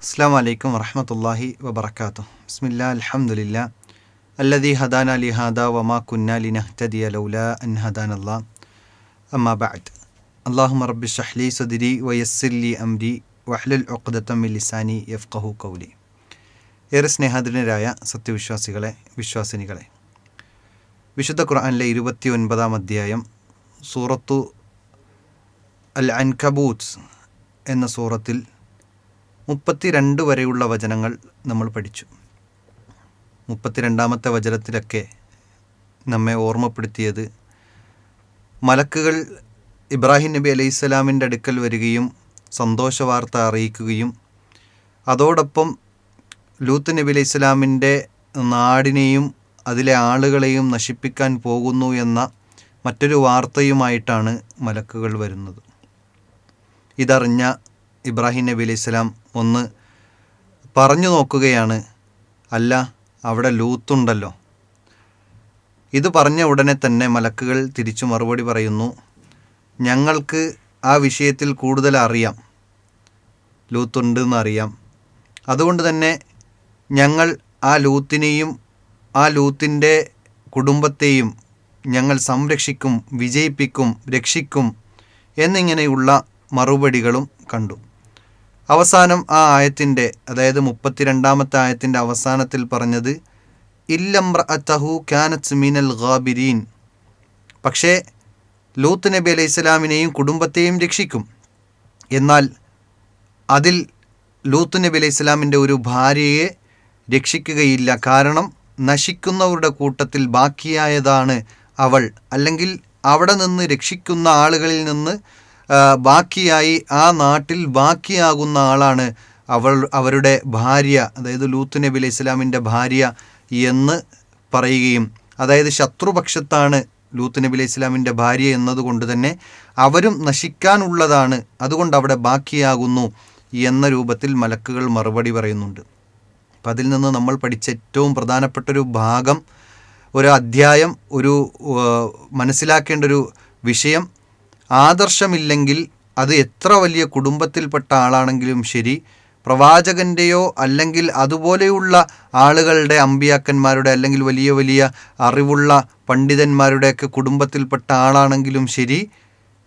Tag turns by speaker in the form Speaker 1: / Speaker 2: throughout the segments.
Speaker 1: അസ്സാം വലൈക്കും വറഹമത്തല്ലാഹി വബർക്കാത്തു ബിസ്മില്ലാ അൽഹംദുലില്ല അല്ലദി ഹദാന ലി ഹാദ വമാ കുന്ന ലിനഹ്തദിയ ലൗല അൻ ഹദാൻ അല്ലാ അമ്മാ ബഅദ് അള്ളാഹു റബ്ബി ഷഹ്ലി സദിരി വയസ്സില്ലി അംരി വഹ്ലുൽ ഉഖ്ദത്തം ലിസാനി യഫ്ഖഹു കൗലി ഏറെ സ്നേഹാധീനരായ സത്യവിശ്വാസികളെ വിശ്വാസിനികളെ വിശുദ്ധ ഖുർആനിലെ ഇരുപത്തി ഒൻപതാം അധ്യായം സൂറത്തു അൽ അൻകബൂത്ത് എന്ന സൂറത്തിൽ മുപ്പത്തിരണ്ട് വരെയുള്ള വചനങ്ങൾ നമ്മൾ പഠിച്ചു. മുപ്പത്തിരണ്ടാമത്തെ വചനത്തിലൊക്കെ നമ്മെ ഓർമ്മപ്പെടുത്തിയത് മലക്കുകൾ ഇബ്രാഹിം നബി അലൈഹി സ്വലാമിന്റെ അടുക്കൽ വരികയും സന്തോഷ വാർത്ത അറിയിക്കുകയും അതോടൊപ്പം ലൂത്ത് നബി അലൈഹി സ്വലാമിന്റെ നാടിനെയും അതിലെ ആളുകളെയും നശിപ്പിക്കാൻ പോകുന്നു എന്ന മറ്റൊരു വാർത്തയുമായിട്ടാണ് മലക്കുകൾ വരുന്നത്. ഇതറിഞ്ഞ ഇബ്രാഹിം നബി അലൈഹി സ്വലാം ഒന്ന് പറഞ്ഞു നോക്കുകയാണ്. അല്ല അവിടെ ലൂത്തുണ്ടല്ലോ. ഇത് പറഞ്ഞ ഉടനെ തന്നെ മലക്കുകൾ തിരിച്ചു മറുപടി പറയുന്നു ഞങ്ങൾക്ക് ആ വിഷയത്തിൽ കൂടുതൽ അറിയാം. ലൂത്തുണ്ടെന്ന് അറിയാം അതുകൊണ്ട് തന്നെ ഞങ്ങൾ ആ ലൂത്തിനെയും ആ ലൂത്തിന്റെ കുടുംബത്തെയും ഞങ്ങൾ സംരക്ഷിക്കും വിജയിപ്പിക്കും രക്ഷിക്കും എന്നിങ്ങനെയുള്ള മറുപടികളും കണ്ടു. അവസാനം ആ ആയത്തിന്റെ അതായത് മുപ്പത്തിരണ്ടാമത്തെ ആയത്തിന്റെ അവസാനത്തിൽ പറഞ്ഞത് ഇല്ലംറ അത്തഹു ക്യാനത്ത് മിനൽ ഗാബിരീൻ പക്ഷേ ലൂത്ത് നബി അലൈഹി ഇസ്ലാമിനെയും കുടുംബത്തെയും രക്ഷിക്കും. എന്നാൽ അതിൽ ലൂത്ത് നബി അലൈഹി ഇസ്ലാമിന്റെ ഒരു ഭാര്യയെ രക്ഷിക്കുകയില്ല. കാരണം നശിക്കുന്നവരുടെ കൂട്ടത്തിൽ ബാക്കിയായതാണ് അവൾ. അല്ലെങ്കിൽ അവിടെ നിന്ന് രക്ഷിക്കുന്ന ആളുകളിൽ നിന്ന് ബാക്കിയായി ആ നാട്ടിൽ ബാക്കിയാകുന്ന ആളാണ് അവൾ അവരുടെ ഭാര്യ അതായത് ലൂത്ത് നബി അലൈഹി ഇസ്ലാമിന്റെ ഭാര്യ എന്ന് പറയുകയും അതായത് ശത്രുപക്ഷത്താണ് ലൂത്ത് നബി അലൈഹി ഇസ്ലാമിന്റെ ഭാര്യ എന്നതുകൊണ്ട് തന്നെ അവരും നശിക്കാനുള്ളതാണ് അതുകൊണ്ട് അവിടെ ബാക്കിയാകുന്നു എന്ന രൂപത്തിൽ മലക്കുകൾ മറുപടി പറയുന്നുണ്ട്. അപ്പം അതിൽ നിന്ന് നമ്മൾ പഠിച്ച ഏറ്റവും പ്രധാനപ്പെട്ട ഒരു ഭാഗം ഒരു അധ്യായം ഒരു മനസ്സിലാക്കേണ്ട ഒരു വിഷയം ആദർശമില്ലെങ്കിൽ അത് എത്ര വലിയ കുടുംബത്തിൽപ്പെട്ട ആളാണെങ്കിലും ശരി പ്രവാചകന്റെയോ അല്ലെങ്കിൽ അതുപോലെയുള്ള ആളുകളുടെ അമ്പിയാക്കന്മാരുടെ അല്ലെങ്കിൽ വലിയ വലിയ അറിവുള്ള പണ്ഡിതന്മാരുടെയൊക്കെ കുടുംബത്തിൽപ്പെട്ട ആളാണെങ്കിലും ശരി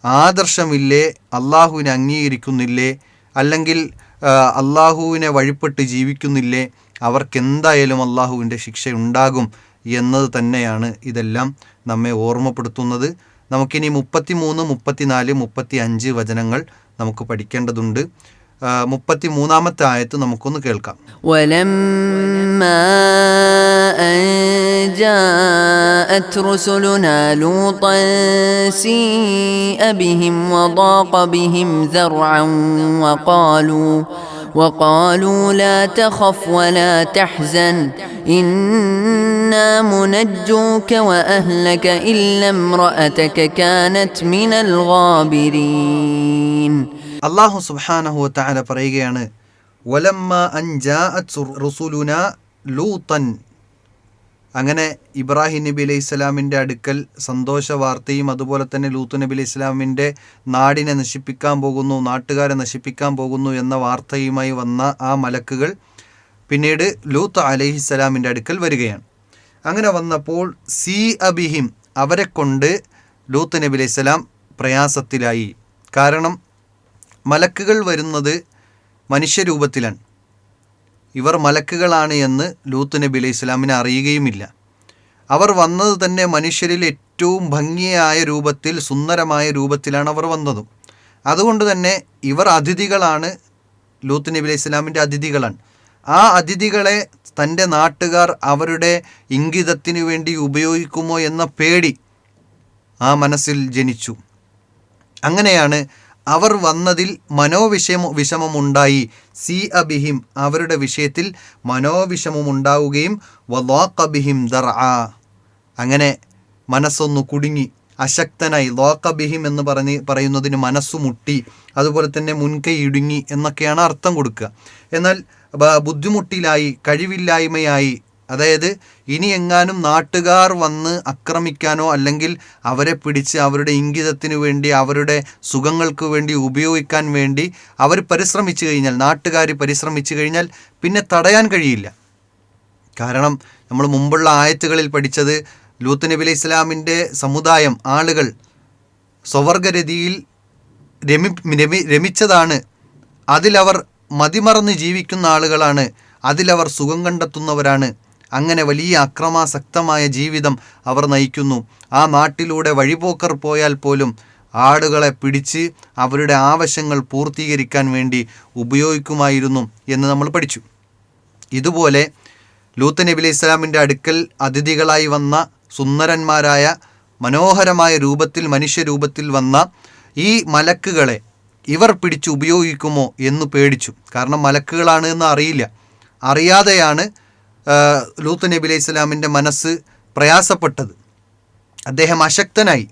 Speaker 1: ആദർശമില്ലേ അള്ളാഹുവിനെ അംഗീകരിക്കുന്നില്ലേ അല്ലെങ്കിൽ അള്ളാഹുവിനെ വഴിപ്പെട്ട് ജീവിക്കുന്നില്ലേ അവർക്കെന്തായാലും അള്ളാഹുവിന്റെ ശിക്ഷ ഉണ്ടാകും എന്നത് തന്നെയാണ് ഇതെല്ലാം നമ്മെ ഓർമ്മപ്പെടുത്തുന്നത്. നമുക്കിനി മുപ്പത്തി മൂന്ന് മുപ്പത്തിനാല് മുപ്പത്തി അഞ്ച് വചനങ്ങൾ നമുക്ക് പഠിക്കേണ്ടതുണ്ട് മുപ്പത്തി മൂന്നാമത്തെ ആയത്ത് നമുക്കൊന്ന് കേൾക്കാം
Speaker 2: جاءت رسلنا لوطا سيء بهم وضاق بهم ذرعا وقالوا وقالوا لا تخف ولا تحزن إنا منجوك وأهلك إلا امرأتك كانت من الغابرين
Speaker 1: അള്ളാഹു സുബാനഹു താല പറയുകയാണ് വലമ്മ അൻജാഅത്ത് റുസുലുന ലൂത്തൻ അങ്ങനെ ഇബ്രാഹിം നബി അലൈഹി ഇസ്ലാമിന്റെ അടുക്കൽ സന്തോഷ വാർത്തയും അതുപോലെ തന്നെ ലൂത്ത് നബി അലൈഹി ഇസ്ലാമിന്റെ നാടിനെ നശിപ്പിക്കാൻ പോകുന്നു നാട്ടുകാരെ നശിപ്പിക്കാൻ പോകുന്നു എന്ന വാർത്തയുമായി വന്ന ആ മലക്കുകൾ പിന്നീട് ലൂത്ത് അലൈഹി സ്വലാമിന്റെ അടുക്കൽ വരികയാണ്. അങ്ങനെ വന്നപ്പോൾ സി അബിഹിം അവരെ കൊണ്ട് ലൂത്ത് നബി അലൈഹി സ്വലാം പ്രയാസത്തിലായി. കാരണം മലക്കുകൾ വരുന്നത് മനുഷ്യരൂപത്തിലാണ്. ഇവർ മലക്കുകളാണ് എന്ന് ലൂത്ത് നബി അലൈഹി ഇസ്ലാമിനെ അറിയുകയുമില്ല. അവർ വന്നത് തന്നെ മനുഷ്യരിൽ ഏറ്റവും ഭംഗിയായ രൂപത്തിൽ സുന്ദരമായ രൂപത്തിലാണ് അവർ വന്നതും. അതുകൊണ്ട് തന്നെ ഇവർ അതിഥികളാണ് ലൂത്ത് നബി അലൈഹി ഇസ്ലാമിന്റെ അതിഥികളാണ്. ആ അതിഥികളെ തന്റെ നാട്ടുകാർ അവരുടെ ഇംഗിതത്തിനു വേണ്ടി ഉപയോഗിക്കുമോ എന്ന പേടി ആ മനസ്സിൽ ജനിച്ചു. അങ്ങനെയാണ് അവർ വന്നതിൽ മനോവിഷമ വിഷമമുണ്ടായി. സി അബിഹിം അവരുടെ വിഷയത്തിൽ മനോവിഷമമുണ്ടാവുകയും വലോക്കബിഹിം ദർ ആ അങ്ങനെ മനസ്സൊന്നു കുടുങ്ങി. അശക്തനായി. ലോക്കബിഹിം എന്ന് പറഞ്ഞ് പറയുന്നതിന് മനസ്സു മുട്ടി. അതുപോലെ തന്നെ മുൻകൈ ഇടുങ്ങി എന്നൊക്കെയാണ് അർത്ഥം കൊടുക്കുക. എന്നാൽ ബുദ്ധിമുട്ടിലായി കഴിവില്ലായ്മയായി അതായത് ഇനി എങ്ങാനും നാട്ടുകാർ വന്ന് ആക്രമിക്കാനോ അല്ലെങ്കിൽ അവരെ പിടിച്ച് അവരുടെ ഇംഗിതത്തിന് വേണ്ടി അവരുടെ സുഖങ്ങൾക്ക് വേണ്ടി ഉപയോഗിക്കാൻ വേണ്ടി അവർ പരിശ്രമിച്ചു കഴിഞ്ഞാൽ നാട്ടുകാർ പരിശ്രമിച്ചു കഴിഞ്ഞാൽ പിന്നെ തടയാൻ കഴിയില്ല. കാരണം നമ്മൾ മുമ്പുള്ള ആയത്തുകളിൽ പഠിച്ചത് ലൂത്ത് നബി അലൈഹി ഇസ്ലാമിന്റെ സമുദായം ആളുകൾ സ്വവർഗരതിയിൽ രമി രമി രമിച്ചതാണ്. അതിലവർ മതിമറന്ന് ജീവിക്കുന്ന ആളുകളാണ്. അതിലവർ സുഖം കണ്ടെത്തുന്നവരാണ്. അങ്ങനെ വലിയ അക്രമാസക്തമായ ജീവിതം അവർ നയിക്കുന്നു. ആ നാട്ടിലൂടെ വഴിപോക്കർ പോയാൽ പോലും ആടുകളെ പിടിച്ച് അവരുടെ ആവശ്യങ്ങൾ പൂർത്തീകരിക്കാൻ വേണ്ടി ഉപയോഗിക്കുമായിരുന്നു എന്ന് നമ്മൾ പഠിച്ചു. ഇതുപോലെ ലൂത്ത് നബി അലൈഹി ഇസ്ലാമിന്റെ അടുക്കൽ അതിഥികളായി വന്ന സുന്ദരന്മാരായ മനോഹരമായ രൂപത്തിൽ മനുഷ്യരൂപത്തിൽ വന്ന ഈ മലക്കുകളെ ഇവർ പിടിച്ച് ഉപയോഗിക്കുമോ എന്ന് പേടിച്ചു. കാരണം മലക്കുകളാണ് എന്ന് അറിയില്ല. അറിയാതെയാണ് ലൂത്ത് നബി അലൈഹി ഇസ്ലാമിന്റെ മനസ്സ് പ്രയാസപ്പെട്ടത്. അദ്ദേഹം അശക്തനായി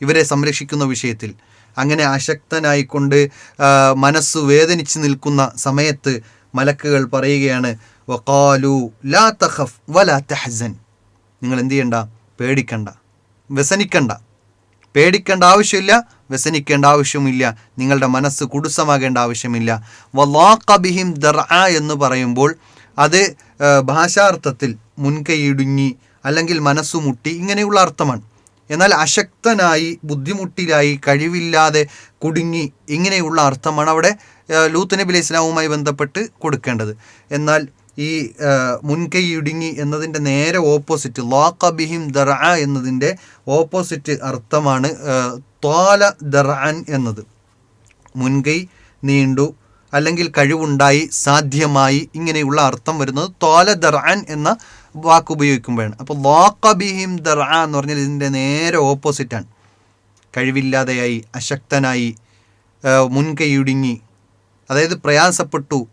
Speaker 1: ഇവരെ സംരക്ഷിക്കുന്ന വിഷയത്തിൽ. അങ്ങനെ അശക്തനായിക്കൊണ്ട് മനസ്സ് വേദനിച്ച് നിൽക്കുന്ന സമയത്ത് മലക്കുകൾ പറയുകയാണ് വക്കാലു ലാ തഹഫ് വലാ തഹസൻ. നിങ്ങൾ എന്ത് ചെയ്യണ്ട? പേടിക്കണ്ട. വ്യസനിക്കണ്ട. പേടിക്കേണ്ട ആവശ്യമില്ല വ്യസനിക്കേണ്ട ആവശ്യമില്ല നിങ്ങളുടെ മനസ്സ് കുടുസമാകേണ്ട ആവശ്യമില്ല. വലാഖബിഹിം ദർ എന്ന് പറയുമ്പോൾ അത് ഭാഷാർത്ഥത്തിൽ മുൻകൈയിടുങ്ങി അല്ലെങ്കിൽ മനസ്സുമുട്ടി ഇങ്ങനെയുള്ള അർത്ഥമാണ്. എന്നാൽ അശക്തനായി ബുദ്ധിമുട്ടിലായി കഴിവില്ലാതെ കുടുങ്ങി ഇങ്ങനെയുള്ള അർത്ഥമാണ് അവിടെ ലൂത്ത് നബി അലൈഹി ഇസ്ലാമുമായി ബന്ധപ്പെട്ട് കൊടുക്കേണ്ടത്. എന്നാൽ ഈ മുൻകൈയിടുങ്ങി എന്നതിന്റെ നേരെ ഓപ്പോസിറ്റ് ലോക്കബിഹിം ദർ എന്നതിന്റെ ഓപ്പോസിറ്റ് അർത്ഥമാണ് തോല ദർഅൻ എന്നത്. മുൻകൈ നീണ്ടു അല്ലെങ്കിൽ കഴിവുണ്ടായി സാധ്യമായി ഇങ്ങനെയുള്ള അർത്ഥം വരുന്നത് തോല ദർഅൻ എന്ന വാക്ക് ഉപയോഗിക്കുമ്പോഴാണ്. അപ്പോൾ ലോക്കബിഹിം ദർ എന്ന് പറഞ്ഞാൽ ഇതിന്റെ നേരെ ഓപ്പോസിറ്റാണ് കഴിവില്ലാതെയായി അശക്തനായി മുൻകൈയുടുങ്ങി അതായത് പ്രയാസപ്പെട്ടു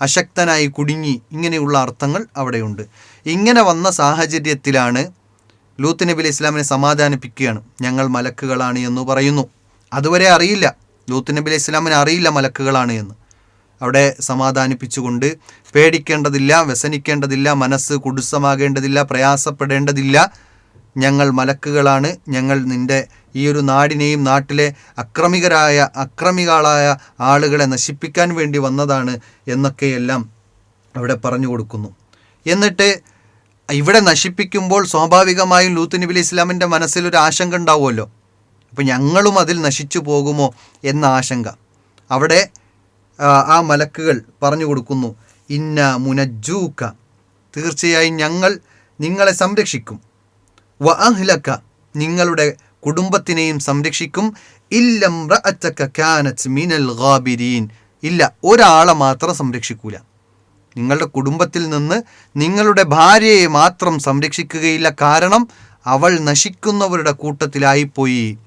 Speaker 1: അശക്തനായി കുടുങ്ങി ഇങ്ങനെയുള്ള അർത്ഥങ്ങൾ അവിടെയുണ്ട്. ഇങ്ങനെ വന്ന സാഹചര്യത്തിലാണ് ലൂത്ത് നബി അലൈഹി ഇസ്ലാമിനെ സമാധാനിപ്പിക്കുകയാണ്. ഞങ്ങൾ മലക്കുകളാണ് എന്ന് പറയുന്നു. അതുവരെ അറിയില്ല. ലൂത്ത് നബി അലൈഹി ഇസ്ലാമിന് അറിയില്ല മലക്കുകളാണ് എന്ന്. അവിടെ സമാധാനിപ്പിച്ചുകൊണ്ട് പേടിക്കേണ്ടതില്ല വ്യസനിക്കേണ്ടതില്ല മനസ്സ് കുടുസമാകേണ്ടതില്ല പ്രയാസപ്പെടേണ്ടതില്ല. ഞങ്ങൾ മലക്കുകളാണ്. ഞങ്ങൾ നിന്റെ ഈ ഒരു നാടിനെയും നാട്ടിലെ അക്രമികരായ അക്രമികളായ ആളുകളെ നശിപ്പിക്കാൻ വേണ്ടി വന്നതാണ് എന്നൊക്കെയെല്ലാം അവിടെ പറഞ്ഞു കൊടുക്കുന്നു. എന്നിട്ട് ഇവിടെ നശിപ്പിക്കുമ്പോൾ സ്വാഭാവികമായും ലൂത്ത് നബി അലൈഹി ഇസ്ലാമിന്റെ മനസ്സിലൊരു ആശങ്ക ഉണ്ടാവുമല്ലോ. അപ്പോൾ ഞങ്ങളും അതിൽ നശിച്ചു പോകുമോ എന്ന ആശങ്ക. അവിടെ ആ, മലക്കുകൾ പറഞ്ഞു കൊടുക്കുന്നു ഇന്ന മുനജൂക്ക തീർച്ചയായും ഞങ്ങൾ നിങ്ങളെ സംരക്ഷിക്കും. വ അഹ്ലക്ക. നിങ്ങളുടെ കുടുംബത്തിനെയും സംരക്ഷിക്കും. മിനൽ ഗാബിരീൻ ഇല്ല ഒരാളെ മാത്രം സംരക്ഷിക്കൂല. നിങ്ങളുടെ കുടുംബത്തിൽ നിന്ന് നിങ്ങളുടെ ഭാര്യയെ മാത്രം സംരക്ഷിക്കുകയില്ല കാരണം അവൾ നശിക്കുന്നവരുടെ കൂട്ടത്തിലായിപ്പോയി.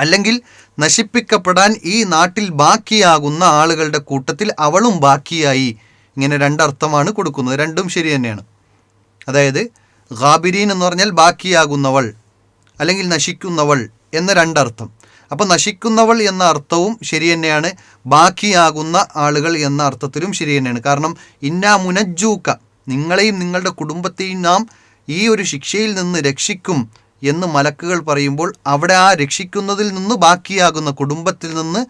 Speaker 1: അല്ലെങ്കിൽ നശിപ്പിക്കപ്പെടാൻ ഈ നാട്ടിൽ ബാക്കിയാകുന്ന ആളുകളുടെ കൂട്ടത്തിൽ അവളും ബാക്കിയായി. ഇങ്ങനെ രണ്ടർത്ഥമാണ് കൊടുക്കുന്നത്. രണ്ടും ശരി തന്നെയാണ്. അതായത് ഗാബിരീൻ എന്ന് പറഞ്ഞാൽ ബാക്കിയാകുന്നവൾ അല്ലെങ്കിൽ നശിക്കുന്നവൾ എന്ന രണ്ടർത്ഥം. അപ്പോൾ നശിക്കുന്നവൾ എന്ന അർത്ഥവും ശരി തന്നെയാണ്. ബാക്കിയാകുന്ന ആളുകൾ എന്ന അർത്ഥത്തിലും ശരി തന്നെയാണ്. കാരണം ഇന്നാ മുനജൂക്ക നിങ്ങളെയും നിങ്ങളുടെ കുടുംബത്തെയും നാം ഈ ഒരു ശിക്ഷയിൽ നിന്ന് രക്ഷിക്കും. എന്ന് മലക്കുകൾ പറയുമ്പോൾ അവിടെ ആ രക്ഷിക്കുന്നതിൽ നിന്ന് ബാക്കിയാകുന്ന കുടുംബത്തിൽ നിന്ന്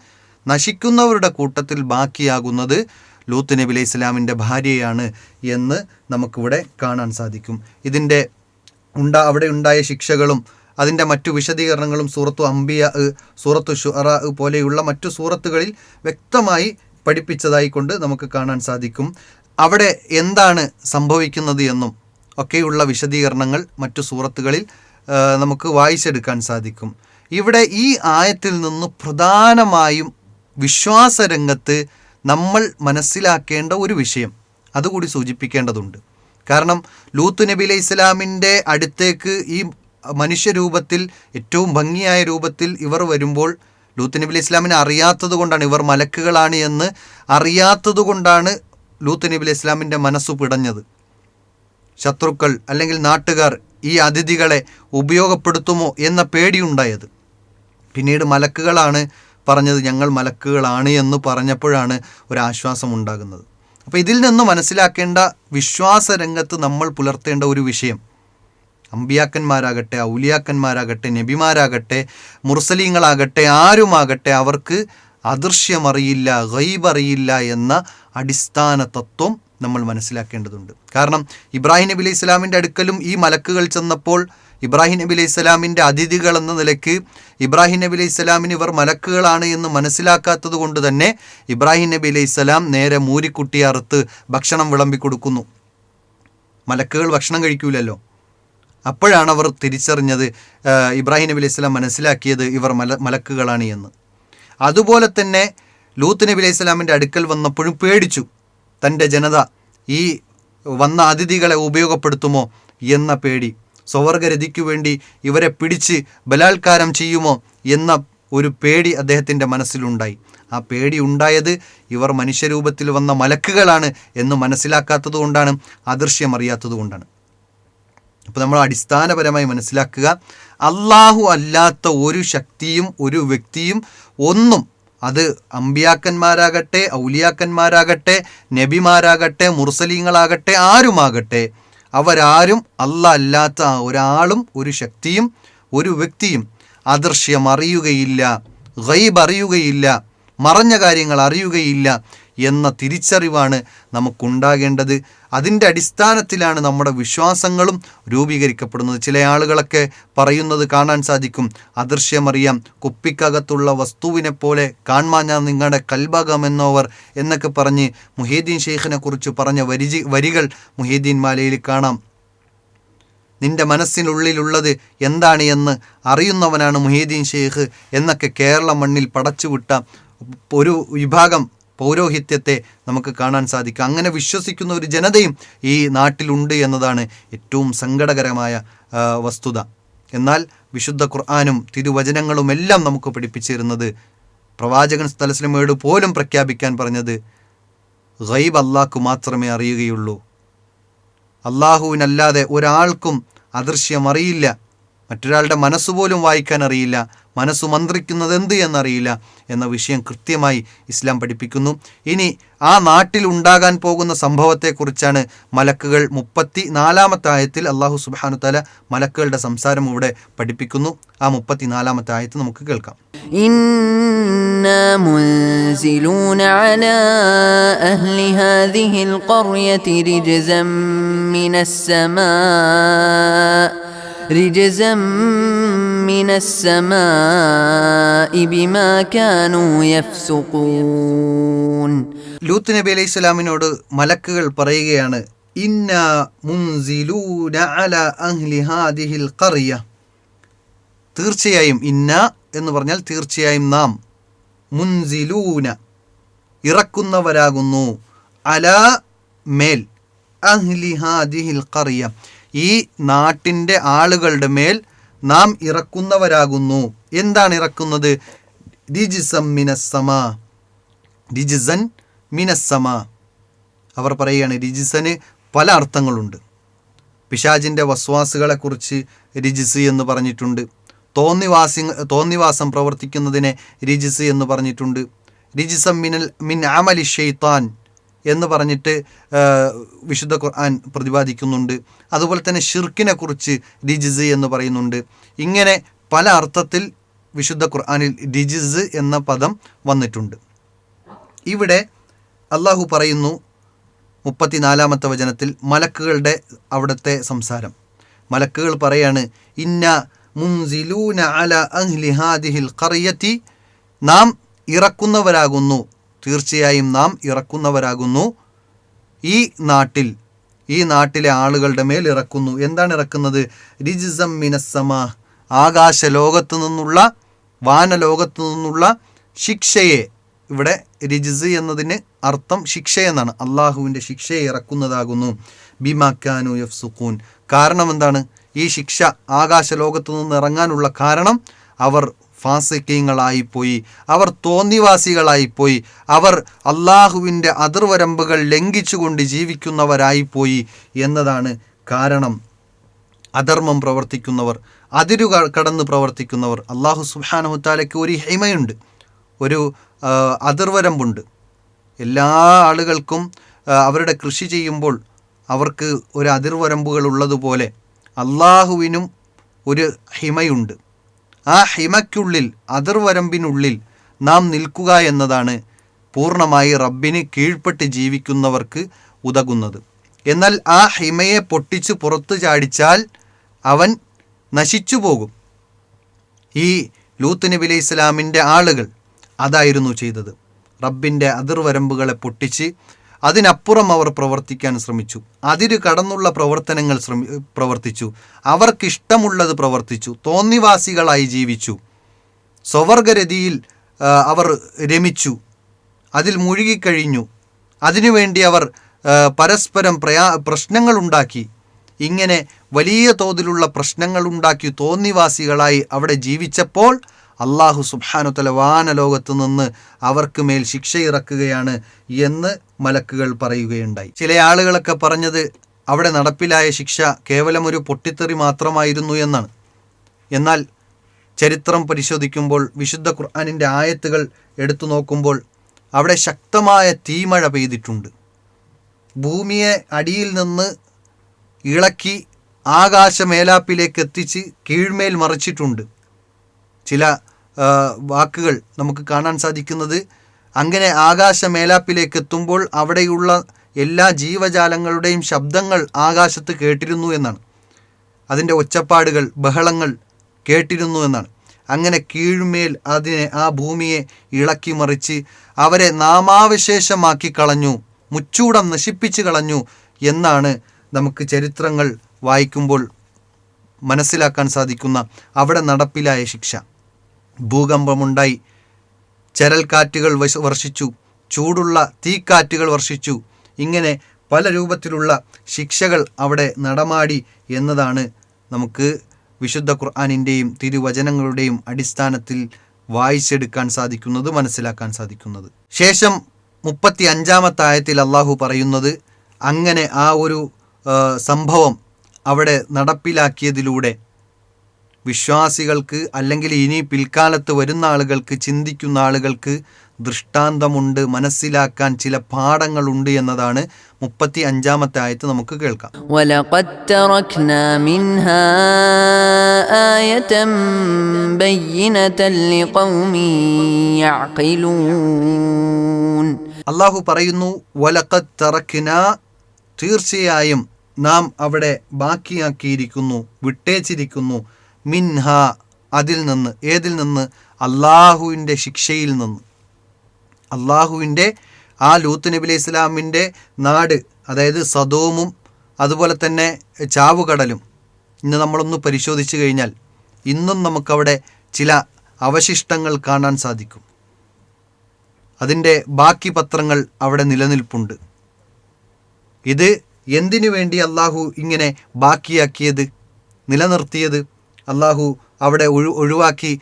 Speaker 1: നശിക്കുന്നവരുടെ കൂട്ടത്തിൽ ബാക്കിയാകുന്നത് ലൂത്ത് നബി അലൈഹി ഇസ്ലാമിന്റെ ഭാര്യയാണ് എന്ന് നമുക്കിവിടെ കാണാൻ സാധിക്കും. ഇതിന്റെ ഉണ്ടാ അവിടെ ഉണ്ടായ ശിക്ഷകളും അതിന്റെ മറ്റു വിശദീകരണങ്ങളും സൂറത്തു അംബിയ സൂറത്തു ഷുറ പോലെയുള്ള മറ്റു സൂറത്തുകളിൽ വ്യക്തമായി പഠിപ്പിച്ചതായി കൊണ്ട് നമുക്ക് കാണാൻ സാധിക്കും. അവിടെ എന്താണ് സംഭവിക്കുന്നത് എന്നും ഒക്കെയുള്ള വിശദീകരണങ്ങൾ മറ്റു സൂറത്തുകളിൽ നമുക്ക് വായിച്ചെടുക്കാൻ സാധിക്കും. ഇവിടെ ഈ ആയത്തിൽ നിന്ന് പ്രധാനമായും വിശ്വാസരംഗത്ത് നമ്മൾ മനസ്സിലാക്കേണ്ട ഒരു വിഷയം അതുകൂടി സൂചിപ്പിക്കേണ്ടതുണ്ട്. കാരണം ലൂത്ത് നബി അലൈഹി ഇസ്ലാമിന്റെ അടുത്തേക്ക് ഈ മനുഷ്യരൂപത്തിൽ ഏറ്റവും ഭംഗിയായ രൂപത്തിൽ ഇവർ വരുമ്പോൾ ലൂത്ത് നബി അലൈഹി ഇസ്ലാമിനെ അറിയാത്തത് കൊണ്ടാണ് ഇവർ മലക്കുകളാണ് എന്ന് അറിയാത്തത് കൊണ്ടാണ് ലൂത്ത് നബി അലൈഹി ഇസ്ലാമിന്റെ മനസ്സ് പിടഞ്ഞത്. ശത്രുക്കൾ അല്ലെങ്കിൽ നാട്ടുകാർ ഈ അതിഥികളെ ഉപയോഗപ്പെടുത്തുമോ എന്ന പേടിയുണ്ടായത്. പിന്നീട് മലക്കുകളാണ് പറഞ്ഞത് ഞങ്ങൾ മലക്കുകളാണ് എന്ന് പറഞ്ഞപ്പോഴാണ് ഒരാശ്വാസം ഉണ്ടാകുന്നത്. അപ്പോൾ ഇതിൽ നിന്ന് മനസ്സിലാക്കേണ്ട വിശ്വാസ രംഗത്ത് നമ്മൾ പുലർത്തേണ്ട ഒരു വിഷയം അമ്പിയാക്കന്മാരാകട്ടെ ഔലിയാക്കന്മാരാകട്ടെ നബിമാരാകട്ടെ മുർസലീങ്ങളാകട്ടെ ആരുമാകട്ടെ അവർക്ക് അദൃശ്യമറിയില്ല ഗൈബറിയില്ല എന്ന അടിസ്ഥാന തത്വം നമ്മൾ മനസ്സിലാക്കേണ്ടതുണ്ട്. കാരണം ഇബ്രാഹിം നബി അലൈഹി സ്വലാമിന്റെ അടുക്കലും ഈ മലക്കുകൾ ചെന്നപ്പോൾ ഇബ്രാഹിം നബി അലൈഹി സ്വലാമിന്റെ അതിഥികൾ എന്ന നിലയ്ക്ക് ഇബ്രാഹിം നബി അലൈഹി സ്വലാമിന് ഇവർ മലക്കുകളാണ് എന്ന് മനസ്സിലാക്കാത്തത് കൊണ്ട് തന്നെ ഇബ്രാഹിം നബി അലൈഹി സ്വലാം നേരെ മൂരിക്കുട്ടി അറുത്ത് ഭക്ഷണം വിളമ്പി കൊടുക്കുന്നു മലക്കുകൾ ഭക്ഷണം കഴിക്കൂലല്ലോ. അപ്പോഴാണ് അവർ തിരിച്ചറിഞ്ഞത് ഇബ്രാഹിം നബി അലൈഹി സ്വലാം മനസ്സിലാക്കിയത് ഇവർ മല മലക്കുകളാണ് എന്ന്. അതുപോലെ തന്നെ ലൂത്ത് നബി അലൈഹി സ്വലാമിന്റെ അടുക്കൽ വന്നപ്പോഴും പേടിച്ചു. തന്റെ ജനത ഈ വന്ന അതിഥികളെ ഉപയോഗപ്പെടുത്തുമോ എന്ന പേടി. സ്വവർഗരതിക്കു വേണ്ടി ഇവരെ പിടിച്ച് ബലാത്കാരം ചെയ്യുമോ എന്ന ഒരു പേടി അദ്ദേഹത്തിന്റെ മനസ്സിലുണ്ടായി. ആ പേടി ഉണ്ടായത് ഇവർ മനുഷ്യരൂപത്തിൽ വന്ന മലക്കുകളാണ് എന്ന് മനസ്സിലാക്കാത്തത് കൊണ്ടാണ് അദൃശ്യം അറിയാത്തത് കൊണ്ടാണ്. അപ്പോൾ നമ്മൾ അടിസ്ഥാനപരമായി മനസ്സിലാക്കുക അള്ളാഹു അല്ലാത്ത ഒരു ശക്തിയും ഒരു വ്യക്തിയും ഒന്നും അത് അമ്പിയാക്കന്മാരാകട്ടെ ഔലിയാക്കന്മാരാകട്ടെ നബിമാരാകട്ടെ മുർസലീങ്ങളാകട്ടെ ആരുമാകട്ടെ അവരാരും അല്ല അല്ലാത്ത ഒരാളും ഒരു ശക്തിയും ഒരു വ്യക്തിയും അദൃശ്യം അറിയുകയില്ല ഗൈബ് അറിയുകയില്ല മറഞ്ഞ കാര്യങ്ങൾ അറിയുകയില്ല എന്ന തിരിച്ചറിവാണ് നമുക്കുണ്ടാകേണ്ടത്. അതിന്റെ അടിസ്ഥാനത്തിലാണ് നമ്മുടെ വിശ്വാസങ്ങളും രൂപീകരിക്കപ്പെടുന്നത്. ചില ആളുകളൊക്കെ പറയുന്നത് കാണാൻ സാധിക്കും. അദൃശ്യമറിയാം. കുപ്പിക്കകത്തുള്ള വസ്തുവിനെ പോലെ കാൺമാ ഞാൻ നിങ്ങളുടെ കൽഭാഗമെന്നോവർ എന്നൊക്കെ പറഞ്ഞ് മുഹീദ്ദീൻ ഷെയ്ഖിനെ കുറിച്ച് പറഞ്ഞ വരിജി വരികൾ മുഹീദ്ദീൻ മാലയിൽ കാണാം. നിന്റെ മനസ്സിനുള്ളിലുള്ളത് എന്താണ് എന്ന് അറിയുന്നവനാണ് മുഹീദ്ദീൻ ഷെയ്ഖ് എന്നൊക്കെ കേരള മണ്ണിൽ പടച്ചുവിട്ട ഒരു വിഭാഗം പൗരോഹിത്യത്തെ നമുക്ക് കാണാൻ സാധിക്കും. അങ്ങനെ വിശ്വസിക്കുന്ന ഒരു ജനതയും ഈ നാട്ടിലുണ്ട് എന്നതാണ് ഏറ്റവും സങ്കടകരമായ വസ്തുത. എന്നാൽ വിശുദ്ധ ഖുർആാനും തിരുവചനങ്ങളും എല്ലാം നമുക്ക് പഠിപ്പിച്ചിരുന്നത് പ്രവാചകൻ സ്ഥലസ്ലമയോട് പോലും പ്രഖ്യാപിക്കാൻ പറഞ്ഞത് ഗൈബ് അള്ളാഹ്ക്ക് മാത്രമേ അറിയുകയുള്ളൂ. അള്ളാഹുവിനല്ലാതെ ഒരാൾക്കും അദൃശ്യം മറ്റൊരാളുടെ മനസ്സ് പോലും വായിക്കാൻ അറിയില്ല. മനസ്സ് മന്ത്രിക്കുന്നത് എന്ത് എന്നറിയില്ല എന്ന വിഷയം കൃത്യമായി ഇസ്ലാം പഠിപ്പിക്കുന്നു. ഇനി ആ നാട്ടിൽ ഉണ്ടാകാൻ പോകുന്ന സംഭവത്തെക്കുറിച്ചാണ് മലക്കുകൾ മുപ്പത്തി നാലാമത്തെ ആയത്തിൽ അള്ളാഹു സുബാനു തല മലക്കുകളുടെ സംസാരം ഇവിടെ പഠിപ്പിക്കുന്നു. ആ മുപ്പത്തി നാലാമത്തെ ആയത്ത് നമുക്ക് കേൾക്കാം.
Speaker 2: ഇന്ന منزلون على أهل هذه القرية رجزا من السماء رجزا من السماء بما كانوا يفسقون
Speaker 1: ലൂത്ത് നബി അലൈഹി സ്വലാമിനോട് മലക്കുകൾ പറയുകയാണ് ഇന്ന മുൻസിലൂന അല അഹ്ലി ഹാദിഹിൽ ഖറിയ തീർച്ചയായും ഇന്ന എന്ന് പറഞ്ഞാൽ തീർച്ചയായും നാം മുൻസിലൂന ഇറക്കുന്നവരാകുന്നു അല മേൽ അഹ്ലി ഹാദിഹിൽ ഖറിയ ഈ നാട്ടിന്റെ ആളുകളുടെ മേൽ നാം ഇറക്കുന്നവരാകുന്നു. എന്താണ് ഇറക്കുന്നത്? രിജിസം മിനസ്സമ. രിജിസൻ മിനസ്സമ. അവർ പറയുകയാണ് രിജിസന് പല അർത്ഥങ്ങളുണ്ട്. പിശാജിന്റെ വസ്വാസുകളെക്കുറിച്ച് രിജിസ് എന്ന് പറഞ്ഞിട്ടുണ്ട്. തോന്നിവാസി തോന്നിവാസം പ്രവർത്തിക്കുന്നതിനെ രിജിസ് എന്ന് പറഞ്ഞിട്ടുണ്ട്. രിജിസം മിനൽ മിൻ ആമലി ഷെയ്ത്താൻ. എന്ന് പറഞ്ഞിട്ട് വിശുദ്ധ ഖുർആൻ പ്രതിപാദിക്കുന്നുണ്ട്. അതുപോലെ തന്നെ ഷിർക്കിനെ കുറിച്ച് ഡിജിസ് എന്ന് പറയുന്നുണ്ട്. ഇങ്ങനെ പല അർത്ഥത്തിൽ വിശുദ്ധ ഖുർആാനിൽ ഡിജിസ് എന്ന പദം വന്നിട്ടുണ്ട്. ഇവിടെ അള്ളാഹു പറയുന്നു മുപ്പത്തിനാലാമത്തെ വചനത്തിൽ മലക്കുകളുടെ അവിടുത്തെ സംസാരം. മലക്കുകൾ പറയാണ് ഇന്ന മുൻസിലൂന അല അഹ്ലി ഹാദിഹിൽ ഖറിയത്തി നാം ഇറക്കുന്നവരാകുന്നു തീർച്ചയായും നാം ഇറക്കുന്നവരാകുന്നു ഈ നാട്ടിൽ. ഈ നാട്ടിലെ ആളുകളുടെ മേൽ ഇറക്കുന്നു. എന്താണ് ഇറക്കുന്നത്? രിജിസം മിനസമ ആകാശ ലോകത്തു നിന്നുള്ള വാനലോകത്തു നിന്നുള്ള ശിക്ഷയെ. ഇവിടെ രിജിസ് എന്നതിന് അർത്ഥം ശിക്ഷ എന്നാണ്. അള്ളാഹുവിന്റെ ശിക്ഷയെ ഇറക്കുന്നതാകുന്നു. ബിമാക്കാനു എഫ് സുക്കൂൻ കാരണം എന്താണ്? ഈ ശിക്ഷ ആകാശ ലോകത്തു നിന്ന് ഇറങ്ങാനുള്ള കാരണം അവർ ഫാസിക്കീങ്ങളായിപ്പോയി. അവർ തോന്നിവാസികളായിപ്പോയി. അവർ അള്ളാഹുവിന്റെ അതിർവരമ്പുകൾ ലംഘിച്ചുകൊണ്ട് ജീവിക്കുന്നവരായിപ്പോയി എന്നതാണ് കാരണം. അധർമ്മം പ്രവർത്തിക്കുന്നവർ അതിരുക കടന്ന് പ്രവർത്തിക്കുന്നവർ. അള്ളാഹു സുബാനഹുത്താലയ്ക്ക് ഒരു ഹിമയുണ്ട് ഒരു അതിർവരമ്പുണ്ട്. എല്ലാ ആളുകൾക്കും അവരുടെ കൃഷി ചെയ്യുമ്പോൾ അവർക്ക് ഒരു അതിർവരമ്പുകൾ ഉള്ളതുപോലെ അള്ളാഹുവിനും ഒരു ഹിമയുണ്ട്. ആ ഹിമയ്ക്കുള്ളിൽ അതിർവരമ്പിനുള്ളിൽ നാം നിൽക്കുക എന്നതാണ് പൂർണമായി റബ്ബിന് കീഴ്പ്പെട്ട് ജീവിക്കുന്നവർക്ക് ഉതകുന്നത്. എന്നാൽ ആ ഹിമയെ പൊട്ടിച്ച് പുറത്തു ചാടിച്ചാൽ അവൻ നശിച്ചു പോകും. ഈ ലൂത്ത് നബി അലൈഹി ഇസ്ലാമിന്റെ ആളുകൾ അതായിരുന്നു ചെയ്തത്. റബ്ബിന്റെ അതിർവരമ്പുകളെ പൊട്ടിച്ച് അതിനപ്പുറം അവർ പ്രവർത്തിക്കാൻ ശ്രമിച്ചു. അതിര് കടന്നുള്ള പ്രവർത്തനങ്ങൾ ശ്രമി പ്രവർത്തിച്ചു. അവർക്കിഷ്ടമുള്ളത് പ്രവർത്തിച്ചു. തോന്നിവാസികളായി ജീവിച്ചു. സ്വവർഗരതിയിൽ അവർ രമിച്ചു. അതിൽ മുഴുകിക്കഴിഞ്ഞു. അതിനുവേണ്ടി അവർ പരസ്പരം പ്രയാ പ്രശ്നങ്ങളുണ്ടാക്കി. ഇങ്ങനെ വലിയ തോതിലുള്ള പ്രശ്നങ്ങളുണ്ടാക്കി തോന്നിവാസികളായി അവിടെ ജീവിച്ചപ്പോൾ അള്ളാഹു സുബാനുത്തല വാനലോകത്ത് നിന്ന് അവർക്ക് മേൽ ശിക്ഷ ഇറക്കുകയാണ് എന്ന് മലക്കുകൾ പറയുകയുണ്ടായി. ചില ആളുകളൊക്കെ പറഞ്ഞത് അവിടെ നടപ്പിലായ ശിക്ഷ കേവലം ഒരു പൊട്ടിത്തെറി മാത്രമായിരുന്നു എന്നാണ്. എന്നാൽ ചരിത്രം പരിശോധിക്കുമ്പോൾ വിശുദ്ധ ഖുർആാനിന്റെ ആയത്തുകൾ എടുത്തു നോക്കുമ്പോൾ അവിടെ ശക്തമായ തീമഴ പെയ്തിട്ടുണ്ട്. ഭൂമിയെ അടിയിൽ നിന്ന് ഇളക്കി ആകാശമേലാപ്പിലേക്ക് എത്തിച്ച് കീഴ്മേൽ മറിച്ചിട്ടുണ്ട്. ചില വാക്കുകൾ നമുക്ക് കാണാൻ സാധിക്കുന്നത്. അങ്ങനെ ആകാശ മേലാപ്പിലേക്ക് എത്തുമ്പോൾ അവിടെയുള്ള എല്ലാ ജീവജാലങ്ങളുടെയും ശബ്ദങ്ങൾ ആകാശത്ത് കേട്ടിരുന്നു എന്നാണ്. അതിന്റെ ഒച്ചപ്പാടുകൾ ബഹളങ്ങൾ കേട്ടിരുന്നു എന്നാണ്. അങ്ങനെ കീഴ്മേൽ അതിനെ ആ ഭൂമിയെ ഇളക്കി മറിച്ച് അവരെ നാമാവശേഷമാക്കി കളഞ്ഞു മുച്ചൂടം നശിപ്പിച്ചു കളഞ്ഞു എന്നാണ് നമുക്ക് ചരിത്രങ്ങൾ വായിക്കുമ്പോൾ മനസ്സിലാക്കാൻ സാധിക്കുന്ന അവിടെ നടപ്പിലായ ശിക്ഷ. ഭൂകമ്പമുണ്ടായി. ചരൽക്കാറ്റുകൾ വർഷിച്ചു. ചൂടുള്ള തീക്കാറ്റുകൾ വർഷിച്ചു. ഇങ്ങനെ പല രൂപത്തിലുള്ള ശിക്ഷകൾ അവിടെ നടമാടി എന്നതാണ് നമുക്ക് വിശുദ്ധ ഖുർആാനിന്റെയും തിരുവചനങ്ങളുടെയും അടിസ്ഥാനത്തിൽ വായിച്ചെടുക്കാൻ സാധിക്കുന്നത് മനസ്സിലാക്കാൻ സാധിക്കുന്നത്. ശേഷം മുപ്പത്തി അഞ്ചാമത്തെ ആയത്തിൽ അള്ളാഹു പറയുന്നത് അങ്ങനെ ആ ഒരു സംഭവം അവിടെ നടപ്പിലാക്കിയതിലൂടെ വിശ്വാസികൾക്ക് അല്ലെങ്കിൽ ഇനി പിൽക്കാലത്ത് വരുന്ന ആളുകൾക്ക് ചിന്തിക്കുന്ന ആളുകൾക്ക് ദൃഷ്ടാന്തമുണ്ട് മനസ്സിലാക്കാൻ ചില പാഠങ്ങളുണ്ട് എന്നതാണ് മുപ്പത്തി അഞ്ചാമത്തെ ആയത്ത് നമുക്ക് കേൾക്കാം. അള്ളാഹു പറയുന്നു വലക്കത്തറക്കിന തീർച്ചയായും നാം അവിടെ ബാക്കിയാക്കിയിരിക്കുന്നു വിട്ടേച്ചിരിക്കുന്നു മിൻഹ അതിൽ നിന്ന് ഏതിൽ നിന്ന്? അള്ളാഹുവിന്റെ ശിക്ഷയിൽ നിന്ന്. അള്ളാഹുവിന്റെ ആ ലൂത്ത് നബി അലൈഹി ഇസ്ലാമിന്റെ നാട് അതായത് സദോമും അതുപോലെ തന്നെ ചാവുകടലും. ഇന്ന് നമ്മളൊന്ന് പരിശോധിച്ചു കഴിഞ്ഞാൽ ഇന്നും നമുക്കവിടെ ചില അവശിഷ്ടങ്ങൾ കാണാൻ സാധിക്കും. അതിന്റെ ബാക്കി പത്രങ്ങൾ അവിടെ നിലനിൽപ്പുണ്ട്. ഇത് എന്തിനു വേണ്ടി അള്ളാഹു ഇങ്ങനെ ബാക്കിയാക്കിയത് നിലനിർത്തിയത്? അള്ളാഹു അവിടെ ഒഴു ഒഴിവാക്കി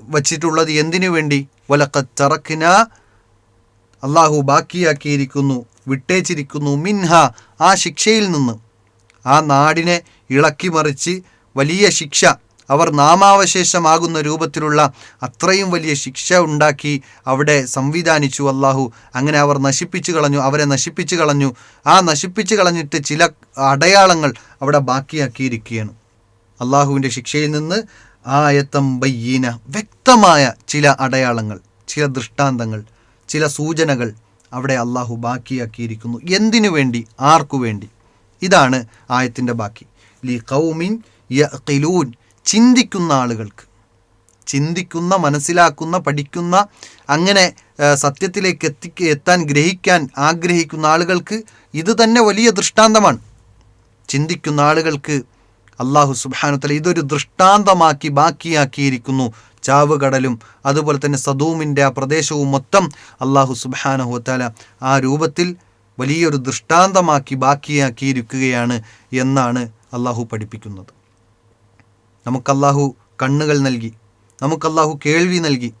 Speaker 1: വച്ചിട്ടുള്ളത് എന്തിനു വേണ്ടി? വലക്ക ചറക്കിന അള്ളാഹു ബാക്കിയാക്കിയിരിക്കുന്നു വിട്ടേച്ചിരിക്കുന്നു മിൻഹ ആ ശിക്ഷയിൽ നിന്ന്. ആ നാടിനെ ഇളക്കി മറിച്ച് വലിയ ശിക്ഷ അവർ നാമാവശേഷമാകുന്ന രൂപത്തിലുള്ള അത്രയും വലിയ ശിക്ഷ ഉണ്ടാക്കി അവിടെ സംവിധാനിച്ചു അള്ളാഹു അങ്ങനെ അവർ നശിപ്പിച്ചു കളഞ്ഞു അവരെ നശിപ്പിച്ചു കളഞ്ഞു. ആ നശിപ്പിച്ചു കളഞ്ഞിട്ട് ചില അടയാളങ്ങൾ അവിടെ ബാക്കിയാക്കിയിരിക്കുകയാണ്. അള്ളാഹുവിന്റെ ശിക്ഷയിൽ നിന്ന് ആയത്തം ബയ്യീന വ്യക്തമായ ചില അടയാളങ്ങൾ ചില ദൃഷ്ടാന്തങ്ങൾ ചില സൂചനകൾ അവിടെ അള്ളാഹു ബാക്കിയാക്കിയിരിക്കുന്നു. എന്തിനു വേണ്ടി? ആർക്കു വേണ്ടി? ഇതാണ് ആയത്തിന്റെ ബാക്കി. ലി കൗമിൻ യഖിലൂൻ ചിന്തിക്കുന്ന ആളുകൾക്ക് ചിന്തിക്കുന്ന മനസ്സിലാക്കുന്ന പഠിക്കുന്ന അങ്ങനെ സത്യത്തിലേക്ക് എത്തി എത്താൻ ഗ്രഹിക്കാൻ ആഗ്രഹിക്കുന്ന ആളുകൾക്ക് ഇത് തന്നെ വലിയ ദൃഷ്ടാന്തമാണ്. ചിന്തിക്കുന്ന ആളുകൾക്ക് അള്ളാഹു സുബാനുത്തല ഇതൊരു ദൃഷ്ടാന്തമാക്കി ബാക്കിയാക്കിയിരിക്കുന്നു. ചാവുകടലും അതുപോലെ തന്നെ സദൂമിന്റെ ആ പ്രദേശവും മൊത്തം അള്ളാഹു സുബാനഹുത്തല ആ രൂപത്തിൽ വലിയൊരു ദൃഷ്ടാന്തമാക്കി ബാക്കിയാക്കിയിരിക്കുകയാണ് എന്നാണ് അള്ളാഹു പഠിപ്പിക്കുന്നത്. നമുക്ക് അള്ളാഹു കണ്ണുകൾ നൽകി നമുക്ക് അള്ളാഹു കേൾവി നൽകി.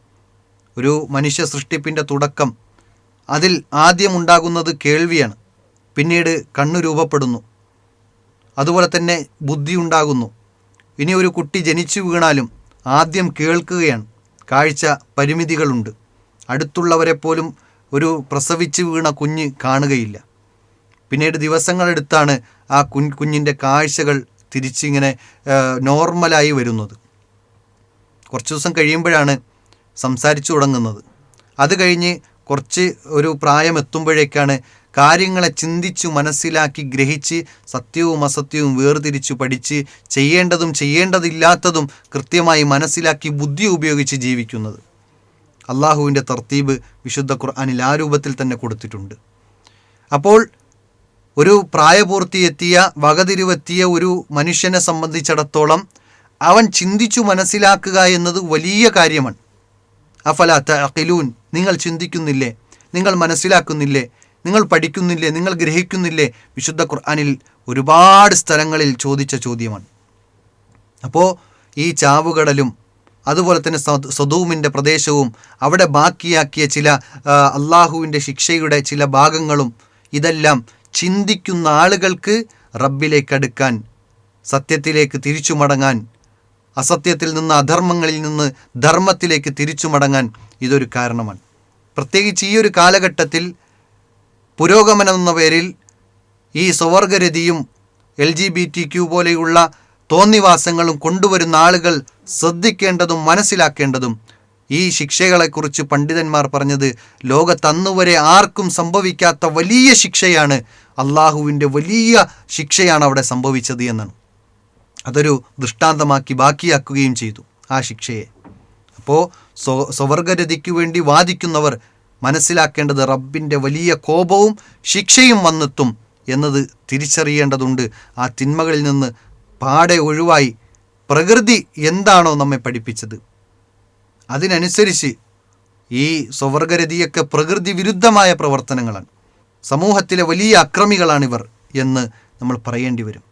Speaker 1: ഒരു മനുഷ്യ സൃഷ്ടിപ്പിന്റെ തുടക്കം അതിൽ ആദ്യം ഉണ്ടാകുന്നത് കേൾവിയാണ്. പിന്നീട് കണ്ണ് രൂപപ്പെടുന്നു. അതുപോലെ തന്നെ ബുദ്ധി ഉണ്ടാകുന്നു ഇനി ഒരു കുട്ടി ജനിച്ചു വീണാലും ആദ്യം കേൾക്കുകയാണ്. കാഴ്ച പരിമിതികളുണ്ട്. അടുത്തുള്ളവരെ പോലും ഒരു പ്രസവിച്ച് വീണ കുഞ്ഞ് കാണുകയില്ല. പിന്നീട് ദിവസങ്ങളെടുത്താണ് ആ കുഞ്ഞ് കുഞ്ഞിന്റെ കാഴ്ചകൾ തിരിച്ചിങ്ങനെ നോർമലായി വരുന്നത്. കുറച്ച് ദിവസം കഴിയുമ്പോഴാണ് സംസാരിച്ചു തുടങ്ങുന്നത്. അത് കഴിഞ്ഞ് കുറച്ച് ഒരു പ്രായം എത്തുമ്പോഴേക്കാണ് കാര്യങ്ങളെ ചിന്തിച്ചു മനസ്സിലാക്കി ഗ്രഹിച്ച് സത്യവും അസത്യവും വേർതിരിച്ചു പഠിച്ച് ചെയ്യേണ്ടതും ചെയ്യേണ്ടതില്ലാത്തതും കൃത്യമായി മനസ്സിലാക്കി ബുദ്ധി ഉപയോഗിച്ച് ജീവിക്കുന്നത്. അള്ളാഹുവിന്റെ തർത്തീബ് വിശുദ്ധ ഖുർആാനിൽ ആ രൂപത്തിൽ തന്നെ കൊടുത്തിട്ടുണ്ട്. അപ്പോൾ ഒരു പ്രായപൂർത്തിയെത്തിയ വകതിരിവെത്തിയ ഒരു മനുഷ്യനെ സംബന്ധിച്ചിടത്തോളം അവൻ ചിന്തിച്ചു മനസ്സിലാക്കുക എന്നത് വലിയ കാര്യമാണ്. അഫല തഖിലൂൻ നിങ്ങൾ ചിന്തിക്കുന്നില്ലേ? നിങ്ങൾ മനസ്സിലാക്കുന്നില്ലേ? നിങ്ങൾ പഠിക്കുന്നില്ലേ നിങ്ങൾ ഗ്രഹിക്കുന്നില്ലേ? വിശുദ്ധ ഖുർആാനിൽ ഒരുപാട് സ്ഥലങ്ങളിൽ ചോദിച്ച ചോദ്യമാണ്. അപ്പോൾ ഈ ചാവുകടലും അതുപോലെ തന്നെ സദ- സദൂമിന്റെ പ്രദേശവും അവിടെ ബാക്കിയാക്കിയ ചില അള്ളാഹുവിന്റെ ശിക്ഷയുടെ ചില ഭാഗങ്ങളും ഇതെല്ലാം ചിന്തിക്കുന്ന ആളുകൾക്ക് റബ്ബിലേക്ക് അടുക്കാൻ സത്യത്തിലേക്ക് തിരിച്ചു മടങ്ങാൻ അസത്യത്തിൽ നിന്ന് അധർമ്മങ്ങളിൽ നിന്ന് ധർമ്മത്തിലേക്ക് തിരിച്ചു മടങ്ങാൻ ഇതൊരു കാരണമാണ്. പ്രത്യേകിച്ച് ഈ ഒരു കാലഘട്ടത്തിൽ പുരോഗമനം എന്ന പേരിൽ ഈ സ്വവർഗരതിയും L G B T Q പോലെയുള്ള തോന്നിവാസങ്ങളും കൊണ്ടുവരുന്ന ആളുകൾ ശ്രദ്ധിക്കേണ്ടതും മനസ്സിലാക്കേണ്ടതും ഈ ശിക്ഷകളെക്കുറിച്ച് പണ്ഡിതന്മാർ പറഞ്ഞത് ലോകത്തന്നുവരെ ആർക്കും സംഭവിക്കാത്ത വലിയ ശിക്ഷയാണ് അള്ളാഹുവിന്റെ വലിയ ശിക്ഷയാണ് അവിടെ സംഭവിച്ചത് എന്നാണ്. അതൊരു ദൃഷ്ടാന്തമാക്കി ബാക്കിയാക്കുകയും ചെയ്തു ആ ശിക്ഷയെ. അപ്പോൾ സ്വ സ്വവർഗരതിക്ക് വേണ്ടി വാദിക്കുന്നവർ മനസ്സിലാക്കേണ്ടത് റബ്ബിന്റെ വലിയ കോപവും ശിക്ഷയും വന്നെത്തും എന്നത് തിരിച്ചറിയേണ്ടതുണ്ട്. ആ തിന്മകളിൽ നിന്ന് പാടെ ഒഴിവായി പ്രകൃതി എന്താണോ നമ്മെ പഠിപ്പിച്ചത്. അതിനനുസരിച്ച് ഈ സ്വവർഗരതിയൊക്കെ പ്രകൃതി വിരുദ്ധമായ പ്രവർത്തനങ്ങളാണ്. സമൂഹത്തിലെ വലിയ അക്രമികളാണിവർ എന്ന് നമ്മൾ പറയേണ്ടി വരും.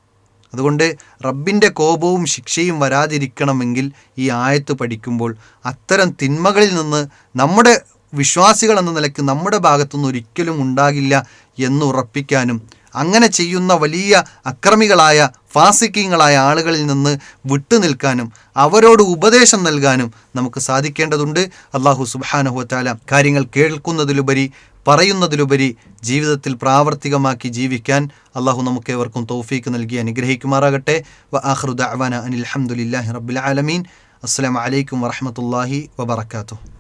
Speaker 1: അതുകൊണ്ട് റബ്ബിന്റെ കോപവും ശിക്ഷയും വരാതിരിക്കണമെങ്കിൽ ഈ ആയത്ത് പഠിക്കുമ്പോൾ അത്തരം തിന്മകളിൽ നിന്ന് നമ്മുടെ വിശ്വാസികൾ എന്ന നിലയ്ക്ക് നമ്മുടെ ഭാഗത്തുനിന്ന് ഒരിക്കലും ഉണ്ടാകില്ല എന്ന് ഉറപ്പിക്കാനും അങ്ങനെ ചെയ്യുന്ന വലിയ അക്രമികളായ ഫാസിക്കിങ്ങളായ ആളുകളിൽ നിന്ന് വിട്ടുനിൽക്കാനും അവരോട് ഉപദേശം നൽകാനും നമുക്ക് സാധിക്കേണ്ടതുണ്ട്. അള്ളാഹു സുബാനഹുത്താല കാര്യങ്ങൾ കേൾക്കുന്നതിലുപരി പറയുന്നതിലുപരി ജീവിതത്തിൽ പ്രാവർത്തികമാക്കി ജീവിക്കാൻ അള്ളാഹു നമുക്ക് ഏവർക്കും തൗഫീക്ക് നൽകി അനുഗ്രഹിക്കുമാറാകട്ടെ. വ ആഹ്റു ദഅ്വാന അനിൽ അൽഹംദുലില്ലാഹി റബ്ബിൽ ആലമീൻ. അസ്സലാമു അലൈക്കും വറഹ്മത്തുള്ളാഹി വബറകാതുഹു.